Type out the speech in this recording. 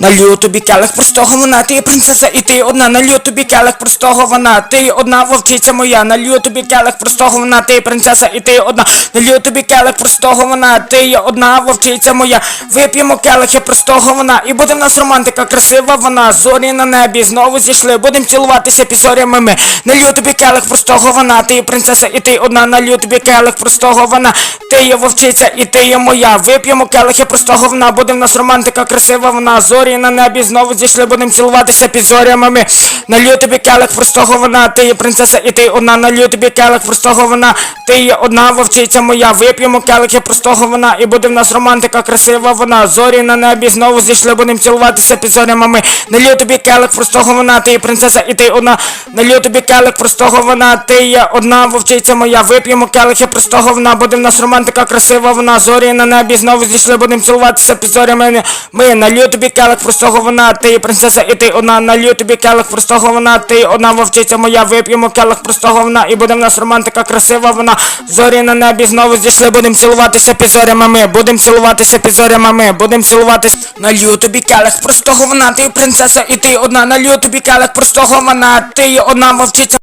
Налью тобі келих простого вона, ти принцеса, і ти одна, налью тобі келих простого вона, ти одна. Вовчиця моя, налью тобі келих простого вона, ти принцеса, і ти одна, налью тобі келих простого вона, ти одна. Вовчиця моя, вип'ємо келихи простого вона, і буде в нас романтика, красива вона, зорі на небі, знову зійшли, будем цілуватися під зорями ми, налью тобі келих простого вона, ти принцеса, і ти одна, налью тобі келих простого вона, ти є вовчиця, і ти є моя, вип'ємо келихи простого вона, буде в нас романтика, красива вона, зорі на небі, знову зійшли, будем цілуватися під зорями. Ми, налью тобі келих простого вона, ти є принцеса, і ти одна, налью тобі келих простого вона, ти є одна вовчиця моя, вип'ємо келихи простого вона, і буде в нас романтика, красива вона, зорі на небі, знову зійшли, будем цілуватися під зорями ми, налью тобі келих простого вона, ти є принцеса, і ти одна, налью тобі келих простого вона, ти є одна вовчиця моя, вип'ємо келихи простого вона, буде в нас романтика, красива вона, зорі на небі, знову зійшли, будем цілуватися під зорями ми, налью тобі келих простого вона, ти є принцеса, і ти одна, налью тобі келих простого вона, ти є одна вовчиця моя, вип'ємо келих простого вона, і буде в нас романтика, красива вона, зорі на небі, знову зійшли, будем цілуватися під ми, будем цілуватися під зорями ми, будем цілуватися, налью тобі келих простого вона, ти принцеса, і ти одна, налью тобі келих простого вона, ти одна вовчиця